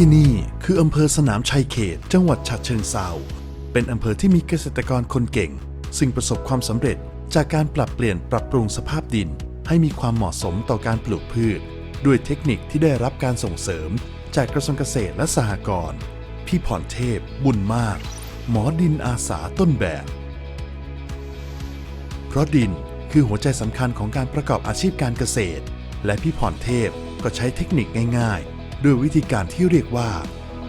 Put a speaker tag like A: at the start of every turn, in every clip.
A: ที่นี่คืออำเภอสนามชัยเขต จังหวัดฉะเชิงเซาเป็นอำเภอที่มีเกษตรกรคนเก่ง ซึ่งประสบความสำเร็จจากการปรับเปลี่ยนปรับปรุงสภาพดิน ให้มีความเหมาะสมต่อการปลูกพืช ด้วยเทคนิคที่ได้รับการส่งเสริม จากกระทรวงเกษตรและสหกรณ์พี่พรเทพ บุญมาก หมอดินอาสาต้นแบบ เพราะดินคือหัวใจสำคัญของการประกอบอาชีพการเกษตร และพี่พรเทพก็ใช้เทคนิคง่ายๆ ด้วยวิธีการที่เรียกว่า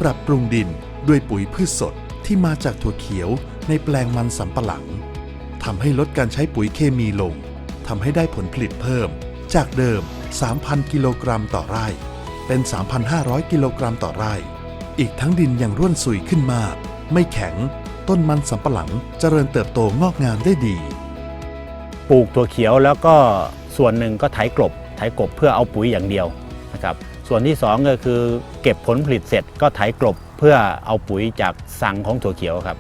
A: ปรับปรุงดินด้วยปุ๋ยพืชสดที่มาจากถั่วเขียวในแปลงมันสำปะหลังทำให้ลดการใช้ปุ๋ยเคมีลงทำให้ได้ผลผลิตเพิ่ม จากเดิม 3,000 กิโลกรัมต่อไร่ เป็น 3,500 กิโลกรัมต่อไร่ อีกทั้งดินยังร่วนสุยขึ้นมาก ไม่แข็ง ต้นมันสำปะหลังเจริญเติบโตงอกงามได้ดี
B: ปลูกถั่วเขียวแล้วก็ส่วนหนึ่งก็ไถกลบ ไถกลบเพื่อเอาปุ๋ยอย่างเดียวนะครับ ส่วนที่สองก็คือเก็บผลผลิตเสร็จก็ไถกลบเพื่อเอาปุ๋ยจากสังของถั่วเขียวครับ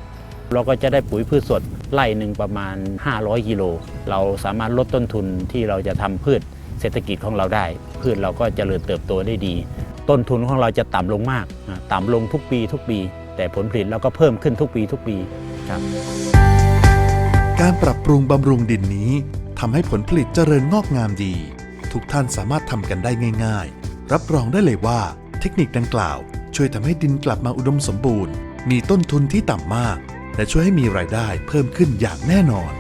B: เราก็จะได้ปุ๋ยพืชสดไร่หนึ่งประมาณ 500กิโลเราสามารถลดต้นทุนที่เราจะทำพืชเศรษฐกิจของเราได้ พืชเราก็เจริญเติบโตได้ดี ต้นทุนของเราจะต่ำลงมาก ต่ำลงทุกปีทุกปี แต่ผลผลิตเราก็เพิ่มขึ้นทุกปีทุกปีครับ
A: การปรับปรุงบำรุงดินนี้ทำให้ผลผลิตเจริญงอกงามดี ทุกท่านสามารถทำกันได้ง่าย ๆ รับรองได้เลยว่า เทคนิคดังกล่าว ช่วยทำให้ดินกลับมาอุดมสมบูรณ์ มีต้นทุนที่ต่ำมาก และช่วยให้มีรายได้เพิ่มขึ้นอย่างแน่นอน